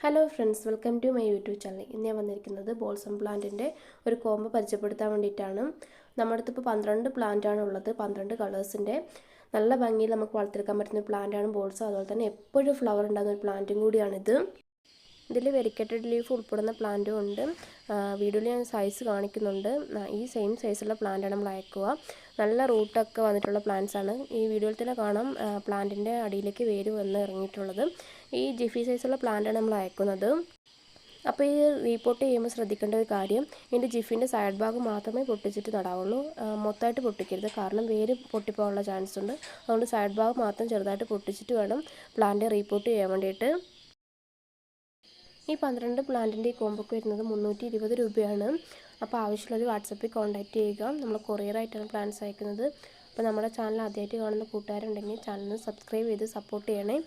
Hello friends welcome to my YouTube channel ഇന്ന് ഞാൻ വന്നിരിക്കുന്നത് ബോൾസം പ്ലാന്റിന്റെ ഒരു കോമ്പ് പരിചയപ്പെടുത്താൻ വേണ്ടിയിട്ടാണ്. നമ്മുടെ അടുത്ത് ഇപ്പോൾ പന്ത്രണ്ട് പ്ലാന്റാണ് ഉള്ളത്. പന്ത്രണ്ട് കളേഴ്സിന്റെ നല്ല ഭംഗിയിൽ നമുക്ക് വളർത്തിയെടുക്കാൻ പറ്റുന്ന പ്ലാന്റാണ് ബോൾസം അതുപോലെ തന്നെ എപ്പോഴും ഫ്ലവർ ഉണ്ടാകുന്ന ഒരു പ്ലാന്റും കൂടിയാണിത്. ഇതിൽ വെരിക്കേറ്റഡ് ലീഫ് ഉൾപ്പെടുന്ന പ്ലാന്റും ഉണ്ട്. വീഡിയോയിൽ ഞാൻ സൈസ് കാണിക്കുന്നുണ്ട്. ഈ സെയിം സൈസുള്ള പ്ലാന്റാണ് നമ്മൾ അയക്കുക. നല്ല റൂട്ടൊക്കെ വന്നിട്ടുള്ള പ്ലാന്റ്സ് ആണ്. ഈ വീഡിയോയിൽ തന്നെ കാണാം പ്ലാന്റിന്റെ അടിയിലേക്ക് വേര് വന്ന് ഇറങ്ങിയിട്ടുള്ളത്. ഈ ജിഫി സൈസുള്ള പ്ലാന്റാണ് നമ്മൾ അയക്കുന്നത്. അപ്പോൾ ഈ റീപോർട്ട് ചെയ്യുമ്പോൾ ശ്രദ്ധിക്കേണ്ട ഒരു കാര്യം ഇതിന്റെ ജിഫിന്റെ സൈഡ് ഭാഗം മാത്രമേ പൊട്ടിച്ചിട്ട് നടാവുള്ളൂ. മൊത്തമായിട്ട് പൊട്ടിക്കരുത്. കാരണം വേര് പൊട്ടിപ്പോകാനുള്ള ചാൻസ് ഉണ്ട്. അതുകൊണ്ട് സൈഡ് ഭാഗം മാത്രം ചെറുതായിട്ട് പൊട്ടിച്ചിട്ട് വേണം പ്ലാന്റ് റീപോർട്ട് ചെയ്യാൻ വേണ്ടിയിട്ട്. ഈ പന്ത്രണ്ട് പ്ലാന്റിന്റെ ഈ കോമ്പൊക്കെ വരുന്നത് മുന്നൂറ്റി ഇരുപത് രൂപയാണ്. അപ്പോൾ ആവശ്യമുള്ളവർ വാട്സപ്പിൽ കോൺടാക്റ്റ് ചെയ്യുക. നമ്മൾ കൊറിയറായിട്ടാണ് പ്ലാൻസ് അയക്കുന്നത്. അപ്പോൾ നമ്മുടെ ചാനൽ ആദ്യമായിട്ട് കാണുന്ന കൂട്ടുകാരുണ്ടെങ്കിൽ ചാനൽ സബ്സ്ക്രൈബ് ചെയ്ത് സപ്പോർട്ട് ചെയ്യണേ.